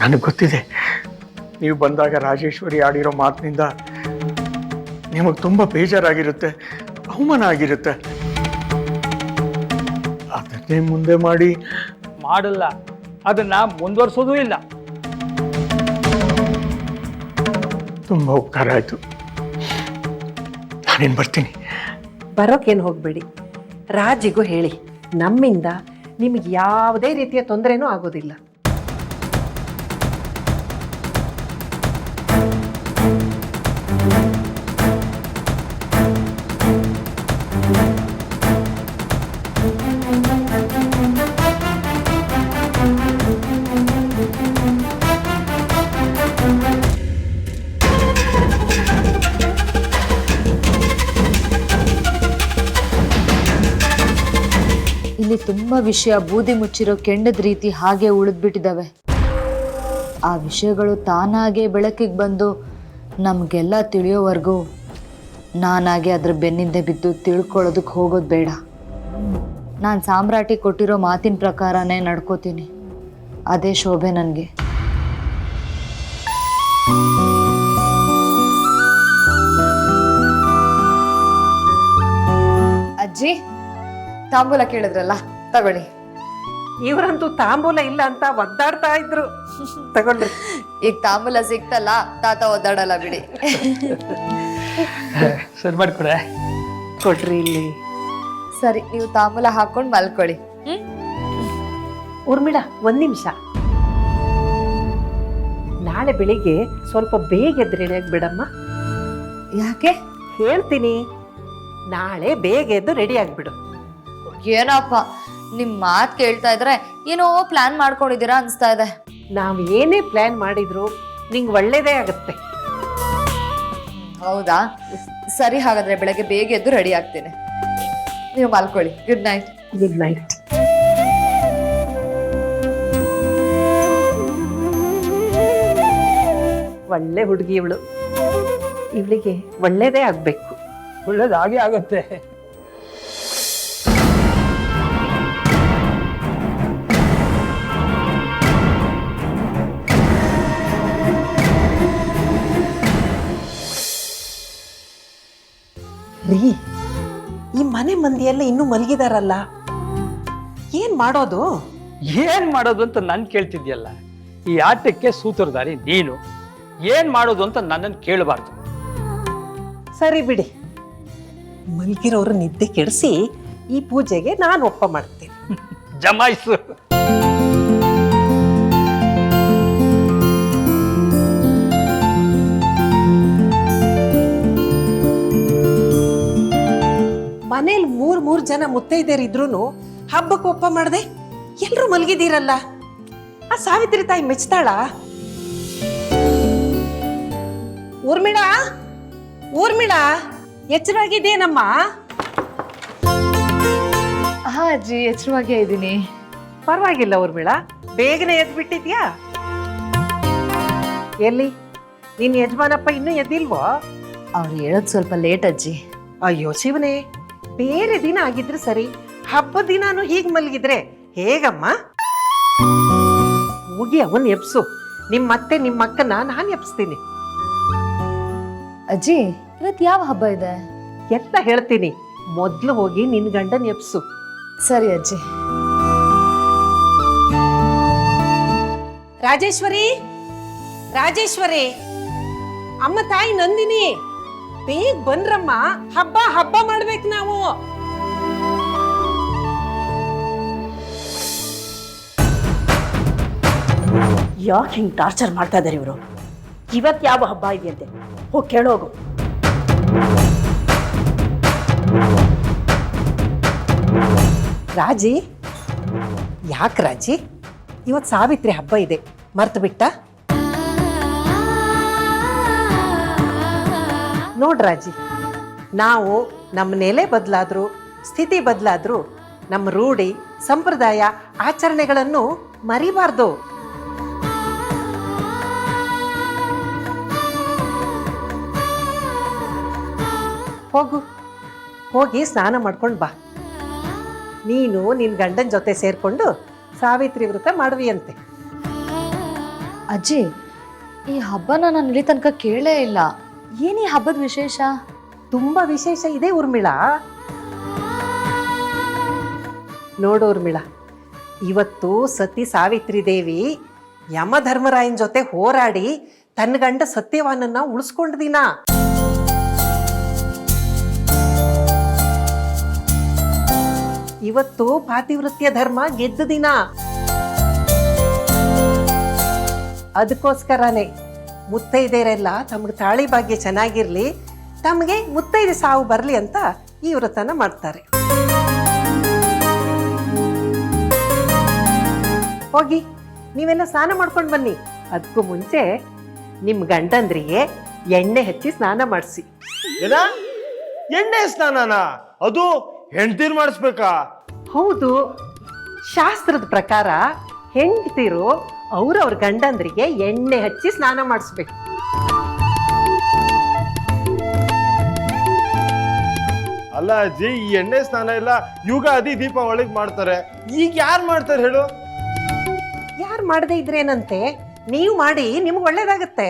ನನಗೆ ಗೊತ್ತಿದೆ. ನೀವು ಬಂದಾಗ ರಾಜೇಶ್ವರಿ ಆಡಿರೋ ಮಾತಿನಿಂದ ನಿಮಗೆ ತುಂಬ ಬೇಜಾರಾಗಿರುತ್ತೆ ಅವಮಾನ ಆಗಿರುತ್ತೆ. ಅದನ್ನೇ ಮುಂದೆ ಮಾಡಿ. ಮಾಡಲ್ಲ. ಅದನ್ನ ಮುಂದುವರ್ಸೋದೂ ಇಲ್ಲ. ತುಂಬ ಉಪಕಾರ ಆಯಿತು. ನಾನೇನು ಬರ್ತೀನಿ? ಬರೋಕೇನು ಹೋಗಬೇಡಿ. ರಾಜಿಗೂ ಹೇಳಿ ನಮ್ಮಿಂದ ನಿಮಗೆ ಯಾವುದೇ ರೀತಿಯ ತೊಂದರೆನೂ ಆಗೋದಿಲ್ಲ. ತುಂಬಾ ವಿಷಯ ಬೂದಿ ಮುಚ್ಚಿರೋ ಕೆಂಡದ ರೀತಿ ಹಾಗೆ ಉಳಿದ್ಬಿಟ್ಟಿದ್ದಾವೆ ಆ ವಿಷಯಗಳು ತಾನಾಗೆ ಬೆಳಕಿಗೆ ಬಂದು ನಮಗೆಲ್ಲ ತಿಳಿಯೋವರೆಗೂ ನಾನಾಗೆ ಅದ್ರ ಬೆನ್ನಿಂದೆ ಬಿದ್ದು ತಿಳ್ಕೊಳ್ಳೋದಕ್ಕೆ ಹೋಗೋದು ಬೇಡ. ನಾನು ಸಾಮ್ರಾಟಿ ಕೊಟ್ಟಿರೋ ಮಾತಿನ ಪ್ರಕಾರನೇ ನಡ್ಕೋತೀನಿ. ಅದೇ ಶೋಭೆ ನನಗೆ. ಅಜ್ಜಿ, ತಾಂಬೂಲ ಕೇಳಿದ್ರಲ್ಲ? ತಗೊಳ್ಳಿ. ಇವರಂತೂ ತಾಂಬೂಲ ಇಲ್ಲ ಅಂತ ಒದ್ದಾಡ್ತಾ ಇದ್ರು. ತಗೊಳ್ರಿ ಈಗ ತಾಂಬೂಲ ಸಿಕ್ತಲ್ಲ ತಾತ ಒದ್ದಾಡಲ್ಲ ಬಿಡಿ. ಸರಿ ಮಾಡ್ಕೊಡ ಕೊಡ್ರಿ ಇಲ್ಲಿ. ಸರಿ ನೀವು ತಾಂಬೂಲ ಹಾಕೊಂಡು ಮಲ್ಕೊಳ್ಳಿ. ಹ್ಮ್? ಊರ್ಮಿಳ ಒಂದ್ ನಿಮಿಷ. ನಾಳೆ ಬೆಳಿಗ್ಗೆ ಸ್ವಲ್ಪ ಬೇಗ ಎದ್ದು ರೆಡಿ ಬಿಡಮ್ಮ ಯಾಕೆ? ಹೇಳ್ತೀನಿ. ನಾಳೆ ಬೇಗ ಎದ್ದು ರೆಡಿ ಆಗ್ಬಿಡು. ಏನಪ್ಪ? ನಿಮ್ ಮಾತ್ ಕೇಳ್ತಾ ಇದ್ರೆ ಏನೋ ಪ್ಲಾನ್ ಮಾಡ್ಕೊಂಡಿದ್ದೀರಾ ಅನ್ಸ್ತಾ ಇದೆ. ನಾವ್ ಏನೇ ಪ್ಲಾನ್ ಮಾಡಿದ್ರು ನಿಂಗೆ ಒಳ್ಳೇದೇ ಆಗುತ್ತೆ. ಹೌದಾ? ಸರಿ ಹಾಗಾದ್ರೆ ಬೆಳಗ್ಗೆ ಬೇಗ ಎದ್ದು ರೆಡಿ ಆಗ್ತೇನೆ. ನೀವು ಮಾಲ್ಕೊಳ್ಳಿ. ಗುಡ್ ನೈಟ್ ಗುಡ್ ನೈಟ್ ಒಳ್ಳೆ ಹುಡುಗಿ ಇವಳು. ಇವಳಿಗೆ ಒಳ್ಳೇದೇ ಆಗ್ಬೇಕು. ಒಳ್ಳೇದಾಗೇ ಆಗುತ್ತೆ. ರೀ ಈ ಮನೆ ಮಂದಿಯೆಲ್ಲ ಇನ್ನೂ ಮಲಗಿದಾರಲ್ಲ? ಏನ್ ಮಾಡೋದು? ಏನ್ ಮಾಡೋದು ಅಂತ ನನ್ ಕೇಳ್ತಿದ್ಯಲ್ಲ? ಈ ಆಟಕ್ಕೆ ಸೂತ್ರಧಾರಿ ನೀನು. ಏನ್ ಮಾಡೋದು ಅಂತ ನನ್ನನ್ನು ಕೇಳಬಾರ್ದು. ಸರಿ ಬಿಡಿ. ಮಲ್ಗಿರೋರು ನಿದ್ದೆ ಕೆಡಿಸಿ ಈ ಪೂಜೆಗೆ ನಾನು ಒಪ್ಪ ಮಾಡ್ತೇನೆ. ಜಮಾಯಿಸು. ಮನೇಲಿ ಮೂರ್ ಮೂರ್ ಜನ ಮುತ್ತೈದೆಯರಿದ್ರು ಹಬ್ಬಕ್ಕೆ ಒಪ್ಪ ಮಾಡದೆ ಎಲ್ಲರೂ ಮಲಗಿದೀರಲ್ಲ ಆ ಸಾವಿತ್ರಿ ತಾಯಿ ಮೆಚ್ತಾಳ? ಊರ್ಮಿಳ? ಊರ್ಮಿಳ? ಎಚ್ಚರಾಗಿದ್ದೇನಮ್ಮ ಹಾ ಅಜ್ಜಿ ಎಚ್ಚರವಾಗೇ ಇದ್ದೀನಿ. ಪರವಾಗಿಲ್ಲ ಊರ್ಮಿಳ ಬೇಗನೆ ಎದ್ಬಿಟ್ಟಿದ್ಯಾ? ಎಲ್ಲಿ? ನಿನ್ನ ಯಜಮಾನಪ್ಪ ಇನ್ನೂ ಎದ್ದಿಲ್ವೋ? ಅವ್ರು ಹೇಳೋದು ಸ್ವಲ್ಪ ಲೇಟ್ ಅಜ್ಜಿ. ಅಯ್ಯೋ ಶಿವನೇ. ಬೇರೆ ದಿನ ಆಗಿದ್ರೆ ಸರಿ ಹಬ್ಬದ ದಿನಾನು ಹೀಗ್ ಮಲಗಿದ್ರೆ ಹೇಗಮ್ಮ? ಹೋಗಿ ಅವನ್ ಎಬ್ಸು. ನಿಮ್ ಮತ್ತೆ ನಿಮ್ಮ ಅಕ್ಕನ ನಾನು ಎಬ್ಸ್ತೀನಿ. ಅಜ್ಜಿ ಇವತ್ತು ಯಾವ ಹಬ್ಬ ಇದೆ? ಎಲ್ಲ ಹೇಳ್ತೀನಿ. ಮೊದ್ಲು ಹೋಗಿ ನಿನ್ ಗಂಡನ್ ಎಬ್ಸು. ಸರಿ ಅಜ್ಜಿ. ರಾಜೇಶ್ವರಿ? ರಾಜೇಶ್ವರಿ? ಅಮ್ಮ ತಾಯಿ ನಂದಿನಿ? ಬೇಗ ಬನ್ರಮ್ಮ. ಹಬ್ಬ ಹಬ್ಬ ಮಾಡ್ಬೇಕು ನಾವು. ಯಾಕೆ ಹಿಂಗ್ ಟಾರ್ಚರ್ ಮಾಡ್ತಾ ಇದಾರೆ ಇವರು? ಇವತ್ತು ಯಾವ ಹಬ್ಬ ಇದೆಯಂತೆ? ಹೋಗಿ ಕೇಳೋಗು. ರಾಜಿ? ಯಾಕೆ ರಾಜಿ? ಇವತ್ತು ಸಾವಿತ್ರಿ ಹಬ್ಬ ಇದೆ. ಮರ್ತು ಬಿಟ್ಟ ನೋಡ್ ರಾಜಿ, ನಾವು ನಮ್ಮ ನೆಲೆ ಬದಲಾದ್ರು, ಸ್ಥಿತಿ ಬದಲಾದ್ರು, ನಮ್ಮ ರೂಢಿ, ಸಂಪ್ರದಾಯ, ಆಚರಣೆಗಳನ್ನು ಮರಿಬಾರ್ದು. ಹೋಗು, ಹೋಗಿ ಸ್ನಾನ ಮಾಡ್ಕೊಂಡು ಬಾ. ನೀನು ನಿನ್ನ ಗಂಡನ ಜೊತೆ ಸೇರಿಕೊಂಡು ಸಾವಿತ್ರಿ ವ್ರತ ಮಾಡುವಿಯಂತೆ. ಅಜ್ಜಿ, ಈ ಹಬ್ಬನ ನಾನು ಇಲ್ಲಿ ತನಕ ಕೇಳೇ ಇಲ್ಲ. ಏನು ಹಬ್ಬದ ವಿಶೇಷ? ತುಂಬಾ ವಿಶೇಷ ಇದೆ ಊರ್ಮಿಳ. ನೋಡು ಊರ್ಮಿಳ, ಇವತ್ತು ಸತಿ ಸಾವಿತ್ರಿ ದೇವಿ ಯಮಧರ್ಮರಾಯನ ಜೊತೆ ಹೋರಾಡಿ ತನ್ನ ಗಂಡ ಸತ್ಯವಾನನ್ನ ಉಳಿಸ್ಕೊಂಡ ದಿನ ಇವತ್ತು ಪಾತಿವೃತ್ಯ ಧರ್ಮ ಗೆದ್ದ ದಿನ ಅದಕ್ಕೋಸ್ಕರನೇ ಮುತ್ತೈದೆಯರೆಲ್ಲ ತಮಗೆ ತಾಳಿ ಭಾಗ್ಯ ಚೆನ್ನಾಗಿರಲಿ ತಮಗೆ ಮುತ್ತೈದೆ ಸಾವು ಬರಲಿ ಅಂತ ಈ ವ್ರತನ ಮಾಡ್ತಾರೆ. ಹೋಗಿ ನೀವೆಲ್ಲ ಸ್ನಾನ ಮಾಡ್ಕೊಂಡು ಬನ್ನಿ. ಅದಕ್ಕೂ ಮುಂಚೆ ನಿಮ್ಮ ಗಂಡಂದ್ರಿಗೆ ಎಣ್ಣೆ ಹಚ್ಚಿ ಸ್ನಾನ ಮಾಡಿಸಿ. ಏನ? ಎಣ್ಣೆ ಸ್ನಾನನ? ಅದು ಹೆಂಡ್ತೀರ್ ಮಾಡಿಸ್ಬೇಕಾ? ಹೌದು ಶಾಸ್ತ್ರದ ಪ್ರಕಾರ ಹೆಂಡತಿರು ಅವ್ರವ್ರ ಗಂಡಂದ್ರಿಗೆ ಎಣ್ಣೆ ಹಚ್ಚಿ ಸ್ನಾನ ಮಾಡಿಸ್ಬೇಕು. ಅಲ್ಲ ಅಜ್ಜಿ ಈ ಎಣ್ಣೆ ಸ್ನಾನ ಎಲ್ಲ ಯುಗಾದಿ ದೀಪಾವಳಿಗೆ ಮಾಡ್ತಾರೆ. ಈಗ ಯಾರು ಮಾಡ್ತಾರೆ ಹೇಳು? ಯಾರು ಮಾಡದೇ ಇದ್ರೇನಂತೆ? ನೀವು ಮಾಡಿ ನಿಮ್ಗೆ ಒಳ್ಳೇದಾಗತ್ತೆ.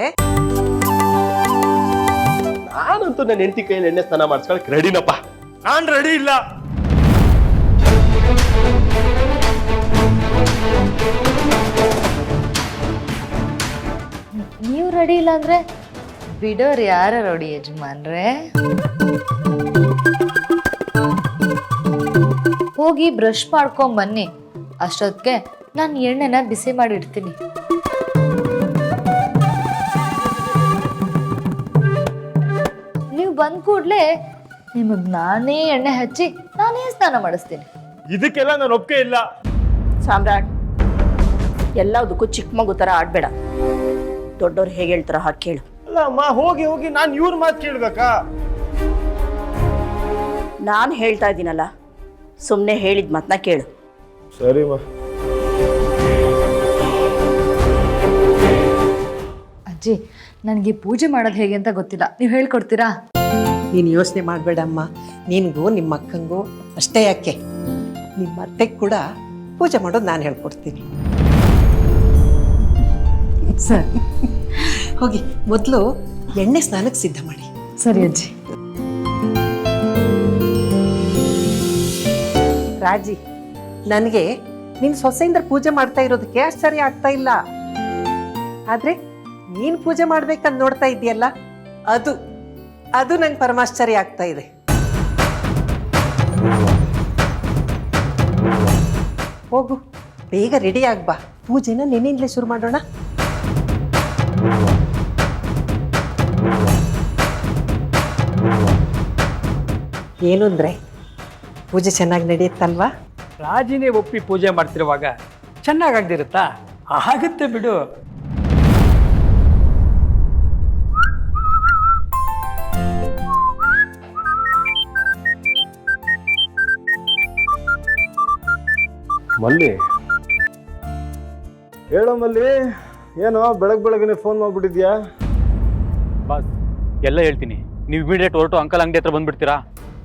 ನಾನಂತೂ ನನ್ನ ಹೆಂಡತಿ ಕೈಯಲ್ಲಿ ಎಣ್ಣೆ ಸ್ನಾನ ಮಾಡಿಸ್ಕೊಳಕ್ ರೆಡಿನಪ್ಪ ನಾನು ರೆಡಿ ಇಲ್ಲ. ನೀವು ರೆಡಿ ಇಲ್ಲ ಅಂದ್ರೆ ಬಿಡೋರು ಯಾರ ರೆಡಿ ಯಜಮಾನ್ರೆ? ಹೋಗಿ ಬ್ರಷ್ ಮಾಡ್ಕೊಂಡ್ ಬನ್ನಿ. ಅಷ್ಟೊತ್ತಿಗೆ ನಾನು ಎಣ್ಣೆನ ಬಿಸಿ ಮಾಡಿ ಇಡ್ತೀನಿ. ನೀವು ಬಂದ ಕೂಡಲೇ ನಿಮಗೆ ನಾನೇ ಎಣ್ಣೆ ಹಚ್ಚಿ ನಾನೇ ಸ್ನಾನ ಮಾಡಿಸ್ತೀನಿ. ಇದಕ್ಕೆಲ್ಲ ನಾನು ಒಪ್ಪಿಗೆ ಇಲ್ಲ. ಸಾಮ್ರಾಟ್ ಎಲ್ಲದಕ್ಕೂ ಚಿಕ್ಕ ಮಗು ಥರ ಆಡಬೇಡ. ದೊಡ್ಡವ್ರು ಹೇಗೆ ಹೇಳ್ತಾರ ಹಾಗೆ ಕೇಳು. ಅಲ್ಲ ಅಮ್ಮ ಹೋಗಿ ಹೋಗಿ ನಾನು ಇವ್ರ ಮಾತು ಕೇಳ್ಬೇಕಾ? ನಾನು ಹೇಳ್ತಾ ಇದ್ದೀನಲ್ಲ ಸುಮ್ಮನೆ ಹೇಳಿದ ಮಾತನ್ನ ಕೇಳು. ಸರಿ ಮಾ. ಅಜ್ಜಿ ನನಗೆ ಪೂಜೆ ಮಾಡೋದು ಹೇಗೆ ಅಂತ ಗೊತ್ತಿಲ್ಲ. ನೀವು ಹೇಳ್ಕೊಡ್ತೀರಾ? ನೀನು ಯೋಚನೆ ಮಾಡಬೇಡಮ್ಮ. ನಿನಗೂ ನಿಮ್ಮ ಅಕ್ಕಂಗೂ ಅಷ್ಟೇ ಯಾಕೆ. ನಿಮ್ಮ ಅತ್ತೆಗೆ ಕೂಡ ಪೂಜೆ ಮಾಡೋದು ನಾನು ಹೇಳ್ಕೊಡ್ತೀನಿ. ಸರಿ. ಹೋಗಿ ಮೊದಲು ಎಣ್ಣೆ ಸ್ನಾನಕ್ಕೆ ಸಿದ್ಧ ಮಾಡಿ. ಸರಿ ಅಜ್ಜಿ. ರಾಜಿ ನನಗೆ ನಿನ್ನ ಸೊಸೆಯಿಂದ ಪೂಜೆ ಮಾಡ್ತಾ ಇರೋದಕ್ಕೆ ಆಶ್ಚರ್ಯ ಆಗ್ತಾ ಇಲ್ಲ. ಆದ್ರೆ ನೀನು ಪೂಜೆ ಮಾಡ್ಬೇಕಂತ ನೋಡ್ತಾ ಇದೆಯಲ್ಲ ಅದು ಅದು ನಂಗೆ ಪರಮಾಶ್ಚರ್ಯ ಆಗ್ತಾ ಇದೆ. ಹೋಗು ಬೇಗ ರೆಡಿ ಆಗ್ಬಾ ಪೂಜೆನ ನಿನ್ನಿಂದಲೇ ಶುರು ಮಾಡೋಣ. ಏನು ಅಂದರೆ ಪೂಜೆ ಚೆನ್ನಾಗಿ ನಡೆಯುತ್ತಲ್ವಾ? ರಾಜಿನೇ ಒಪ್ಪಿ ಪೂಜೆ ಮಾಡ್ತಿರುವಾಗ ಚೆನ್ನಾಗಾಗ್ದಿರುತ್ತಾ? ಆಗುತ್ತೆ ಬಿಡು. ಮಲ್ಲಿ. ಹೇಳೋ ಮಲ್ಲಿ ಏನೋ ಬೆಳಗ್ ಬೆಳಗ್ಗೆ ಫೋನ್ ಮಾಡ್ಬಿಟ್ಟಿದ್ಯಾ? ಬಾಸ್ ಎಲ್ಲ ಹೇಳ್ತೀನಿ. ನೀವು ಇಮಿಡಿಯೇಟ್ ಹೊರಟು ಅಂಕಲ್ ಅಂಗಡಿ ಹತ್ರ ಬಂದ್ಬಿಡ್ತೀರಾ?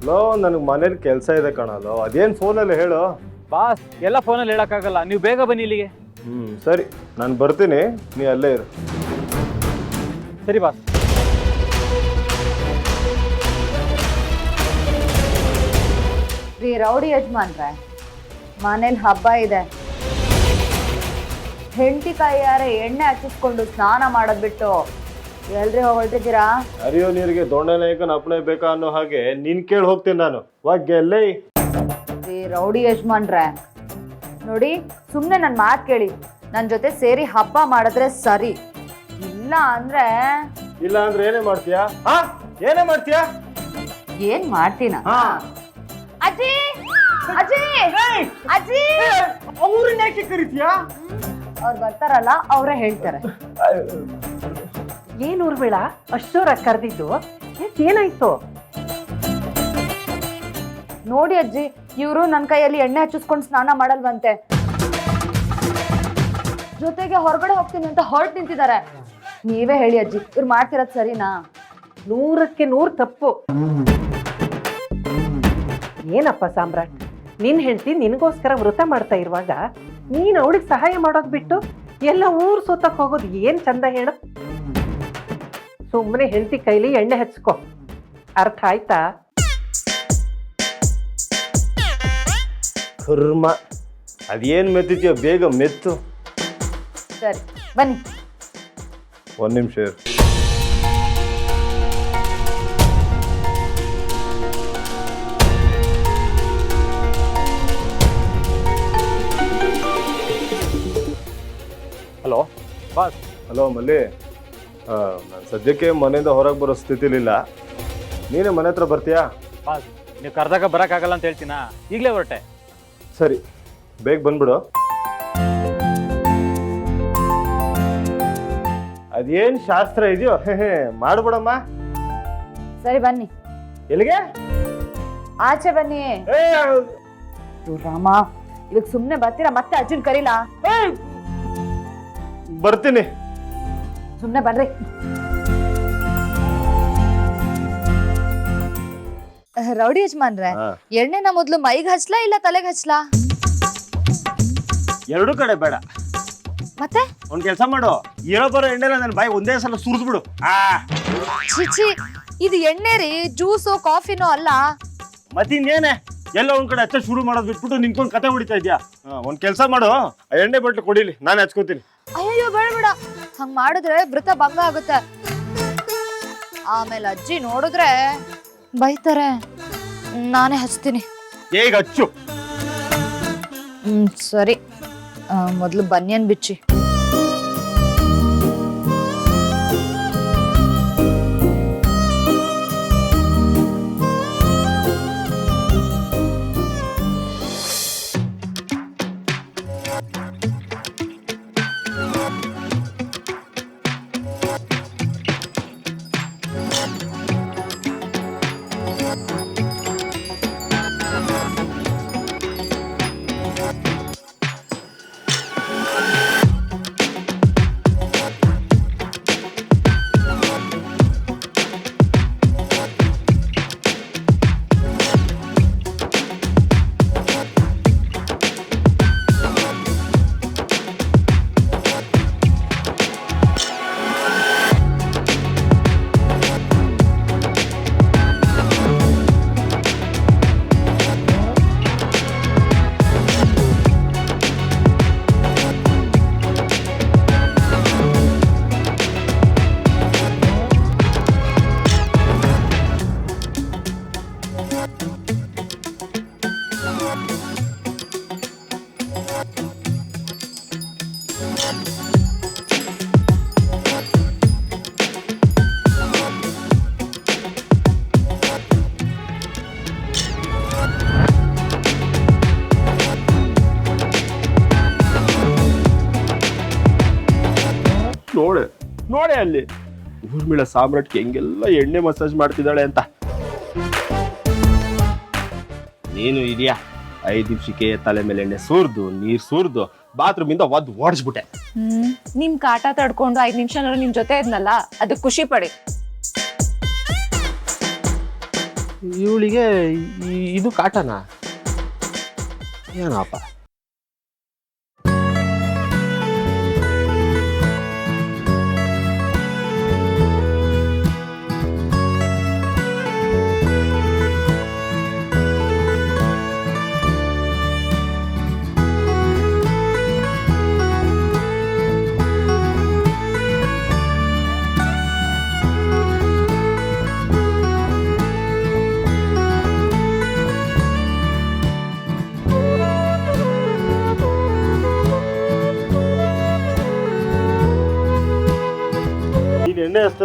ಲೋ ನನಗೆ ಮನೇಲಿ ಕೆಲಸ ಇದೆ ಕಣಲೋ ಅದೇನು ಫೋನಲ್ಲಿ ಹೇಳು. ಬಾಸ್ ಎಲ್ಲ ಫೋನಲ್ಲಿ ಹೇಳೋಕ್ಕಾಗಲ್ಲ ನೀವು ಬೇಗ ಬನ್ನಿ ಇಲ್ಲಿಗೆ. ಹ್ಞೂ ಸರಿ ನಾನು ಬರ್ತೀನಿ ನೀ ಅಲ್ಲೇ ಇರು. ಸರಿ ಬಾಸ್. ರೀ ರೌಡಿ ಯಜಮಾನ್ರೆ ಮನೇಲಿ ಹಬ್ಬ ಇದೆ. ಹೆಂಡತಿ ಕೈಯಾರೆ ಎಣ್ಣೆ ಹಚ್ಚಿಸ್ಕೊಂಡು ಸ್ನಾನ ಮಾಡೋದ್ ಬಿಟ್ಟು ಎಲ್ರಿ ಹೊರಟಿದ್ದೀರಾ? ಅರಿಯೋ ನೀರಿಗೆ ದೊಣ್ಣೆ ನಾಯಕನ ಅಪ್ಪಣೆ ಬೇಕಾ ಅನ್ನೋ ಹಾಗೆ ನಿನ್ ಕೇಳಿ ಹೋಗ್ತೀನಿ ನಾನು. ವಾಗ್ಗೆಲ್ಲೇ ಈ ರೌಡಿ ಯಜಮಾನ್ರೆ. ನೋಡಿ ಸುಮ್ಮನೆ ನನ್ನ ಮಾತು ಕೇಳಿ. ನನ್ನ ಜೊತೆ ಸೇರಿ ಹಬ್ಬ ಮಾಡಿದ್ರೆ ಸರಿ. ಇಲ್ಲ ಅಂದ್ರೆ? ಇಲ್ಲ ಅಂದ್ರೆ ಏನೇ ಮಾಡ್ತೀಯಾ? ಹಾ ಏನೇ ಮಾಡ್ತೀಯಾ? ಏನ್ ಮಾಡ್ತೀನ? ಅಜ್ಜಿ ಅಜ್ಜಿ ಅಜ್ಜಿ ಅವ್ರನ್ನ ಯಾಕೆ ಕರಿತೀಯಾ? ಅವ್ರು ಬರ್ತಾರಲ್ಲ ಅವರೇ ಹೇಳ್ತಾರೆ. ಏನು ಉರ್ಬೇಡ ಅಷ್ಟೋರ ಕರೆದಿದ್ದು? ಏನಾಯ್ತು? ನೋಡಿ ಅಜ್ಜಿ, ಇವರು ನನ್ನ ಕೈಯಲ್ಲಿ ಎಣ್ಣೆ ಹಚ್ಚಿಸ್ಕೊಂಡು ಸ್ನಾನ ಮಾಡಲ್ವಂತೆ. ಜೊತೆಗೆ ಹೊರಗಡೆ ಹೋಗ್ತೀನಿ ಅಂತ ಹೊರಟು ನಿಂತಿದ್ದಾರೆ. ನೀವೇ ಹೇಳಿ ಅಜ್ಜಿ, ಇವ್ರು ಮಾಡ್ತಿರೋದು ಸರಿನಾ? ನೂರಕ್ಕೆ ನೂರು ತಪ್ಪು. ಏನಪ್ಪ ಸಾಮ್ರಾಟ್, ನಿನ್ ಹೆಂಡತಿ ನಿನಗೋಸ್ಕರ ವ್ರತ ಮಾಡ್ತಾ ಇರುವಾಗ ನೀನು ಅವಳಿಗೆ ಸಹಾಯ ಮಾಡೋದು ಬಿಟ್ಟು ಎಲ್ಲ ಊರು ಸುತ್ತಕ್ಕೆ ಹೋಗೋದು ಏನು ಚಂದ ಹೇಳು. ಸುಮ್ಮನೆ ಹೆಂಡತಿ ಕೈಲಿ ಎಣ್ಣೆ ಹಚ್ಕೊ. ಅರ್ಥ ಆಯ್ತಾ? ಕರ್ಮ. ಅದೇನ್ ಮೆತ್ತಿದ್ಯೋ ಬೇಗ ಮೆತ್ತು. ಸರಿ ಬನ್ನಿ. ಒಂದ್ ನಿಮಿಷ ಇರು. Hello boss. ಹಲೋ ಮಲ್ಲಿ. ನಾನು ಸದ್ಯಕ್ಕೆ ಮನೆಯಿಂದ ಹೊರಗೆ ಬರೋ ಸ್ಥಿತಿಲಿಲ್ಲ. ನೀನೇ ಮನೆ ಹತ್ರ ಬರ್ತೀಯಾ? ಬಾಸ್ ನೀವು ಕರ್ದಾಗ ಬರೋಕ್ಕಾಗಲ್ಲ ಅಂತ ಹೇಳ್ತೀನಾ? ಈಗಲೇ ಹೊರಟೆ. ಸರಿ ಬೇಗ ಬಂದ್ಬಿಡು. ಅದೇನ್ ಶಾಸ್ತ್ರ ಇದೆಯೋ? ಮಾಡ್ಬಿಡಮ್ಮ. ಸರಿ ಬನ್ನಿ. ಎಲ್ಲಿಗೆ? ಆಚೆ ಬನ್ನಿ. ರಾಮ ಇವಾಗ ಸುಮ್ಮನೆ ಬರ್ತೀರಾ? ಮತ್ತೆ ಅರ್ಜುನ್ ಕರೀಲಾ? ಬರ್ತೀನಿ. ಸುಮ್ನೆ ಬನ್ರಿ ರೌಡಿ ಯಜಮಾನ್ರೆ. ಎಣ್ಣೆನ ಮೊದ್ಲು ಮೈಗೆ ಹಚ್ಲಾ ಇಲ್ಲ ತಲೆಗೆ ಹಚ್ಲಾ? ಎರಡು ಕಡೆ ಬೇಡ. ಮತ್ತೆ? ಒಂದ್ ಕೆಲಸ ಮಾಡು. ಇರೋ ಬರೋ ಎಣ್ಣೆಲ್ಲ ನನ್ನ ಬಾಯಿ ಒಂದೇ ಸಲ ಸುರಿದ್ಬಿಡು. ಆ. ಚಿಚಿ ಇದು ಎಣ್ಣೆ ರೀ ಜ್ಯೂಸು ಕಾಫಿನೋ ಅಲ್ಲ? ಮತ್ತಿನ್ನೇನೆ ಎಲ್ಲ ಒಂದ್ ಕಡೆ ಹಚ್ಚ ಶುರು ಮಾಡೋದು ಬಿಟ್ಬಿಟ್ಟು ನಿಂತ್ಕೊಂಡು ಕತೆ ಹೊಡಿತಾ ಇದ್ಯಾ? ಹಾ, ಒಂದ್ ಕೆಲಸ ಮಾಡು. ಆ ಎಣ್ಣೆ ಬಟ್ಲು ಕೊಡಿಲಿ ನಾನು ಹಚ್ಕೋತೀನಿ. ಅಯ್ಯೋ ಬೇಡ ಬೇಡ. ಹಂಗ್ ಮಾಡಿದ್ರೆ ವೃತ ಭಂಗ ಆಗುತ್ತೆ. ಆಮೇಲೆ ಅಜ್ಜಿ ನೋಡಿದ್ರೆ ಬೈತಾರೆ. ನಾನೇ ಹಚ್ತೀನಿ. ಹೇಗೆ ಹಚ್ಚು? ಹ್ಮ್ ಸರಿ. ಮೊದ್ಲು ಬನ್ಯನ್ ಬಿಚ್ಚಿ. ನೋಡೆ. ನೋಡೆ ಅಲ್ಲಿ. ಊರ್ಮಿಳ ಸಾಮ್ರಾಟ್ಗೆ ಹೆಂಗೆಲ್ಲ ಎಣ್ಣೆ ಮಸಾಜ್ ಮಾಡ್ತಿದ್ದಾಳೆ ಅಂತ. ನೀನು ಇದೆಯಾ? ಐದು ನಿಮಿಷಕ್ಕೆ ತಲೆ ಮೇಲೆ ಎಣ್ಣೆ ಸುರಿದು ನೀರ್ ಸುರಿದು ಬಾತ್ರೂಮ್ ಇಂದ ಒದ್ದು ಓಡಿಸ್ಬಿಟ್ಟೆ. ಹ್ಮ್ ನಿಮ್ ಕಾಟ ತಡ್ಕೊಂಡು ಐದ್ ನಿಮಿಷ ನಿಮ್ ಜೊತೆ ಇದ್ನಲ್ಲ ಅದಕ್ಕೆ ಖುಷಿ ಪಡಿ. ಇವಳಿಗೆ ಇದು ಕಾಟನಾ? ಏನಪ್ಪ?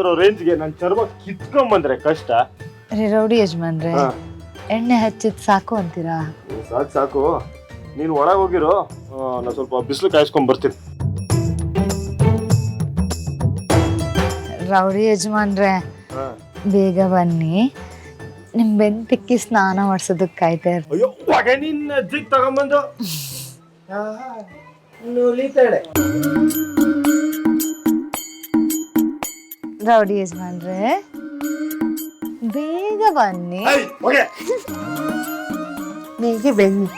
ಹಚ್ತಿರೋ ರೇಂಜ್ಗೆ ನನ್ನ ಚರ್ಮ ಕಿತ್ಕೊಂಬಂದ್ರೆ ಕಷ್ಟ. ರೀ ರೌಡಿ ಯಜಮಾನ್ರೆ ಹಾ. ಎಣ್ಣೆ ಹಚ್ಚಿದ್ ಸಾಕು ಅಂತೀರಾ? ಸಾಕು ಸಾಕು. ನೀನು ಒಳಗೆ ಹೋಗಿರೋ ನಾನು ಸ್ವಲ್ಪ ಬಿಸಿಲು ಕಾಯಿಸ್ಕೊಂಡ್ ಬರ್ತೀನಿ. ರೌಡಿ ಯಜಮಾನ್ರೆ ಹಾ. ಬೇಗ ಬನ್ನಿ. ನಿಮ್ ಬೆನ್ ತಿಕ್ಕಿ ಸ್ನಾನ ಮಾಡ್ಸೋದಕ್ಕೆ ಕಾಯ್ತಾ ಇರ್ತೀನಿ. ಅಯ್ಯೋ ಹೊಗೆ ನಿನ್ನ ಜಿಗ್ ತಗೊಂಬಂದು ನುಲಿತಾಳೆ. ರೌಡಿ ಯಜಮಾನ್ರೆ ಬೇಗ ಬನ್ನಿ. ಬೇಗ ಬನ್ನಿ.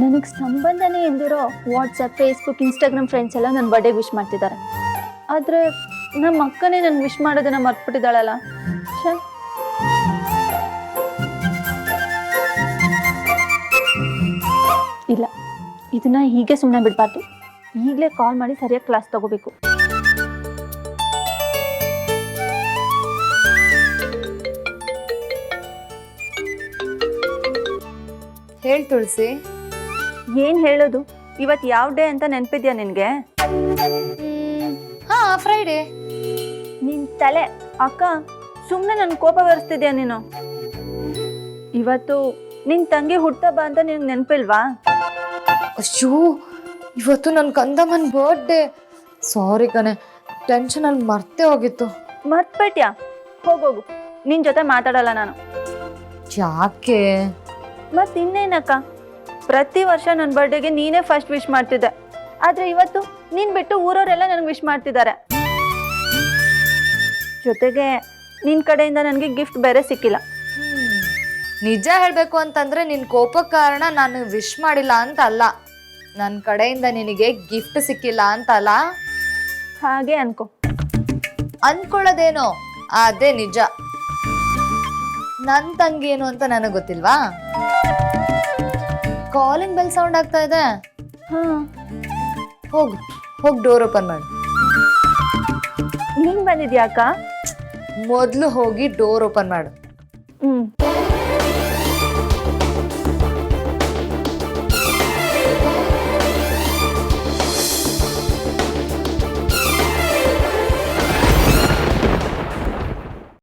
ನನಗೆ ಸಂಬಂಧನೇ ಇಲ್ದಿರೋ ವಾಟ್ಸಪ್ ಫೇಸ್ಬುಕ್ ಇನ್ಸ್ಟಾಗ್ರಾಮ್ ಫ್ರೆಂಡ್ಸ್ ಎಲ್ಲ ನನ್ನ ಬರ್ಡೇ ವಿಶ್ ಮಾಡ್ತಿದ್ದಾರೆ. ಆದರೆ ನಮ್ಮ ಅಕ್ಕನೇ ನನ್ನ ವಿಶ್ ಮಾಡೋದನ್ನ ಮರ್ತ್ಬಿಟ್ಟಿದ್ದಾಳಲ್ಲ. ಇದನ್ನ ಹೀಗೆ ಸುಮ್ಮನೆ ಬಿಡಬಾರ್ದು. ಈಗಲೇ ಕಾಲ್ ಮಾಡಿ ಸರಿಯಾಗಿ ಕ್ಲಾಸ್ ತಗೋಬೇಕು. ಹೇಳ್ ತುಳಸಿ. ಏನು ಹೇಳೋದು? ಇವತ್ತು ಯಾವ ಡೇ ಅಂತ ನೆನಪಿದ್ಯಾ ನಿನಗೆ? ಹಾ ಫ್ರೈಡೆ ನಿನ್ ತಲೆ ಅಕ್ಕ ಸುಮ್ಮನೆ ನನ್ನ ಕೋಪ ಬರೆಸ್ತಿದ್ಯಾ ನೀನು? ಇವತ್ತು ನಿನ್ ತಂಗಿ ಹುಟ್ಟಬ್ಬ ಅಂತ ನಿನಗೆ ನೆನಪಿಲ್ವಾ? ಅಯ್ಯೋ ಇವತ್ತು ನನ್ನ ಕಂದಮ್ಮನ ಬರ್ಡೇ ಸಾರಿ ಕಣೆ ಟೆನ್ಷನಲ್ಲಿ ಮರ್ತೇ ಹೋಗಿತ್ತು. ಮರ್ತ್ಬಿಟ್ಯಾ ಹೋಗೋಗು ನಿನ್ ಜೊತೆ ಮಾತಾಡಲ್ಲ ನಾನು. ಯಾಕೆ? ಮತ್ ಇನ್ನೇನಕ್ಕ? ಪ್ರತಿ ವರ್ಷ ನನ್ನ ಬರ್ಡೇಗೆ ನೀನೇ ಫಸ್ಟ್ ವಿಶ್ ಮಾಡ್ತಿದ್ದೆ. ಆದ್ರೆ ಇವತ್ತು ನೀನ್ ಬಿಟ್ಟು ಊರವರೆಲ್ಲ ನನಗೆ ವಿಶ್ ಮಾಡ್ತಿದ್ದಾರೆ. ಜೊತೆಗೆ ನಿನ್ ಕಡೆಯಿಂದ ನನಗೆ ಗಿಫ್ಟ್ ಬೇರೆ ಸಿಕ್ಕಿಲ್ಲ. ನಿಜ ಹೇಳಬೇಕು ಅಂತಂದ್ರೆ ನಿನ್ನ ಕೋಪಕ್ಕೆ ಕಾರಣ ನಾನು ವಿಶ್ ಮಾಡಿಲ್ಲ ಅಂತ ಅಲ್ಲ. ನನ್ನ ಕಡೆಯಿಂದ ನಿನಗೆ ಗಿಫ್ಟ್ ಸಿಕ್ಕಿಲ್ಲ ಅಂತಲ್ಲ? ಹಾಗೆ ಅನ್ಕೋ. ಅನ್ಕೊಳ್ಳೋದೇನೋ? ಅದೇ ನಿಜ. ನನ್ನ ತಂಗಿ ಏನು ಅಂತ ನನಗೆ ಗೊತ್ತಿಲ್ವಾ? ಕಾಲಿಂಗ್ ಬೆಲ್ ಸೌಂಡ್ ಆಗ್ತಾ ಇದೆ. ಹಾ. ಹೋಗು. ಹೋಗಿ ಡೋರ್ ಓಪನ್ ಮಾಡು. ನೀನ್ ಬಂದಿದ್ಯಾಕ ಮೊದಲು ಹೋಗಿ ಡೋರ್ ಓಪನ್ ಮಾಡು. ಹ್ಮ್.